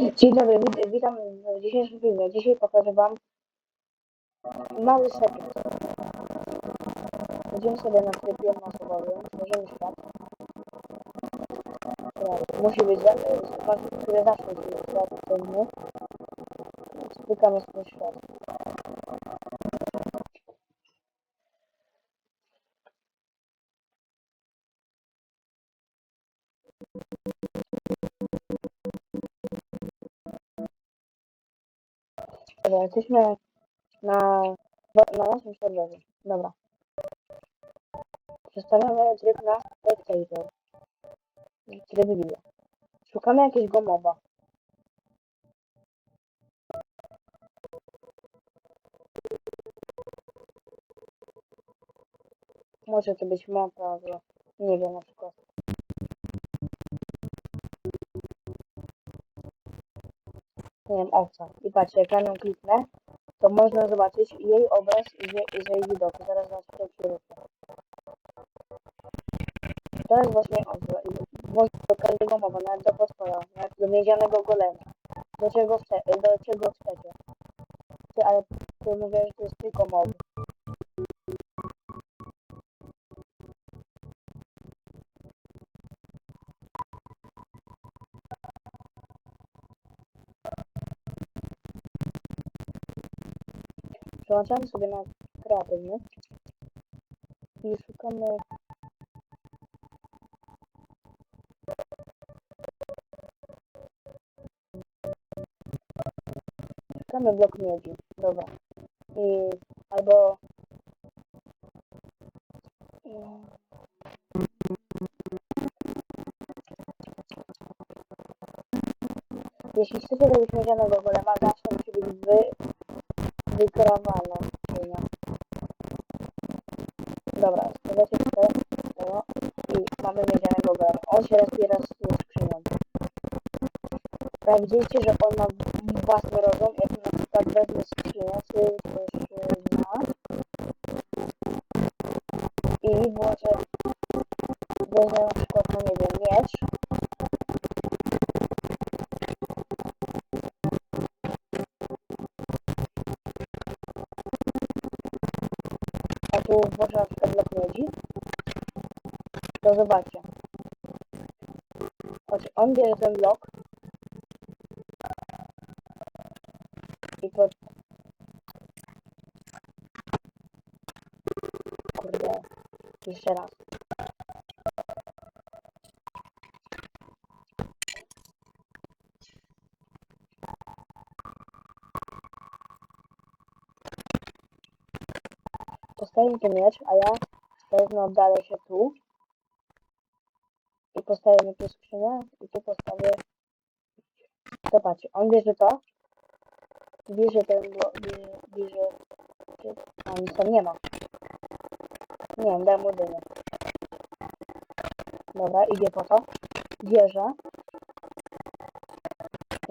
Dzień dobry, wit witam w dzisiejszym filmie. Dzisiaj pokażę Wam mały sekret. Będziemy sobie na trybie jednoosobowym, tworzymy świat. Tak, musi być, za- e, które zawsze musi być świat pewny. Spykamy swój świat. Dobra, jesteśmy na, na naszym serwerze. Dobra. Przestawiamy tryb na spectator. Tryb wideo. Szukamy jakiegoś moba. Może to być mob, albo nie wiem na przykład. Nie wiem, owca. I patrzcie, jak na nią kliknę, to można zobaczyć jej obraz i i jej widoku. Zaraz was przekieruję. Jest właśnie można do każdego mowa, nawet do potwora, nawet do miedzianego golema. Do czego, chce, do czego chcecie. Ale ty mówię, że to jest tylko mob. Przełączamy sobie na kreatywny i szukamy szukamy blok miedzi. Dobra. I albo jeśli chcecie robić miedzianego golema, zawsze musi być wy, wykreowana skrzynia. Dobra, stawiacie tutaj tego i mamy miedzianego golema. On się rozbiera z skrzynią. Sprawdzicie, że on ma własny rozum, jak na przykład wezmę skrzynię, czy skrzynia i włożę, wezmę tu włożę na przykład blok miedzi, to zobaczcie. Chodź, on bierze ten blok i pod... Kurde, jeszcze raz. Postawię ten miecz, a ja wezmę, oddalę się tu i postawię tu skrzynię i tu postawię Zobaczcie, on bierze to, bierze ten, blo- bierze, bierze, a nic tam nie ma. Nie wiem, dam mu dynię. Dobra, idzie po to, bierze.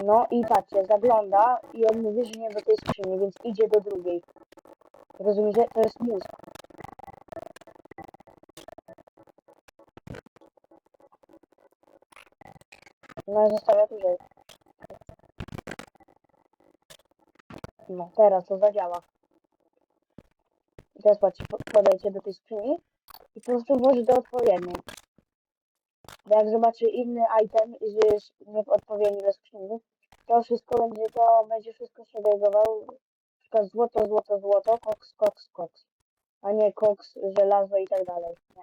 No i patrzcie, zagląda i on mówi, że nie do tej skrzyni, więc idzie do drugiej. Rozumiecie? To jest mózg. No i zostawia rzecz. No, teraz to zadziała. I teraz do tej skrzyni i po prostu włożyć do odpowiedniej. Bo jak zobaczy inny item że jest nie w odpowiedni do skrzyni, to wszystko będzie, to będzie wszystko segregował. Przykład złoto, złoto, złoto, koks, koks, koks. A nie koks, żelazo i tak dalej. Nie.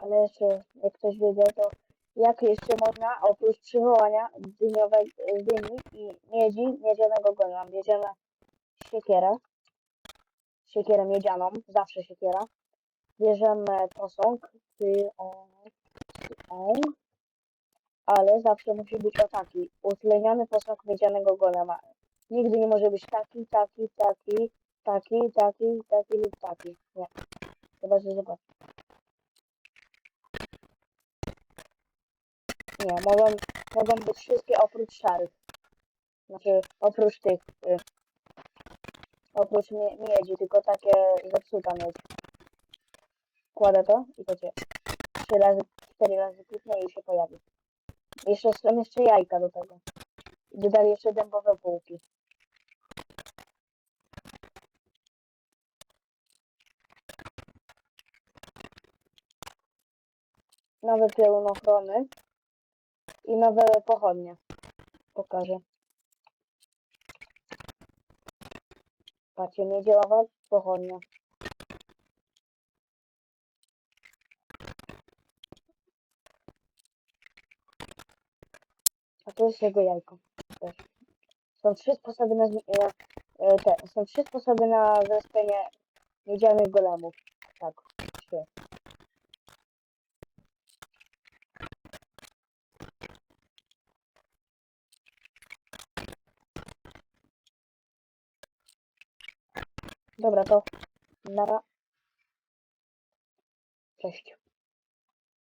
Ale jeszcze, jak ktoś wiedział, to jak jeszcze można oprócz przywołania dyniowej, dyni i miedzi, miedzianego golema, bierzemy siekierę, siekierę miedzianą, zawsze siekiera, bierzemy posąg, ty, on, ale zawsze musi być o taki, utleniony posąg miedzianego golema. Nigdy nie może być taki, taki, taki, taki, taki, taki lub taki. Nie. Chyba, że zobacz. Nie, mogą, mogą być wszystkie oprócz szarych. Znaczy, oprócz tych, y, oprócz mie miedzi, tylko takie zepsuta miedź. Kładę to i to cię trzy razy, cztery razy kliknę i się pojawi. Jeszcze są jeszcze jajka do tego. I dodali jeszcze dębowe bułki. Nowe piorunochrony i nowe pochodnie. Pokażę. Patrzcie, miedziowa pochodnia. To jest jego jajko. Są trzy sposoby na, e, te, są trzy sposoby na zrespienie miedzianych golemów. Tak, trzy. Dobra, to nara. Cześć.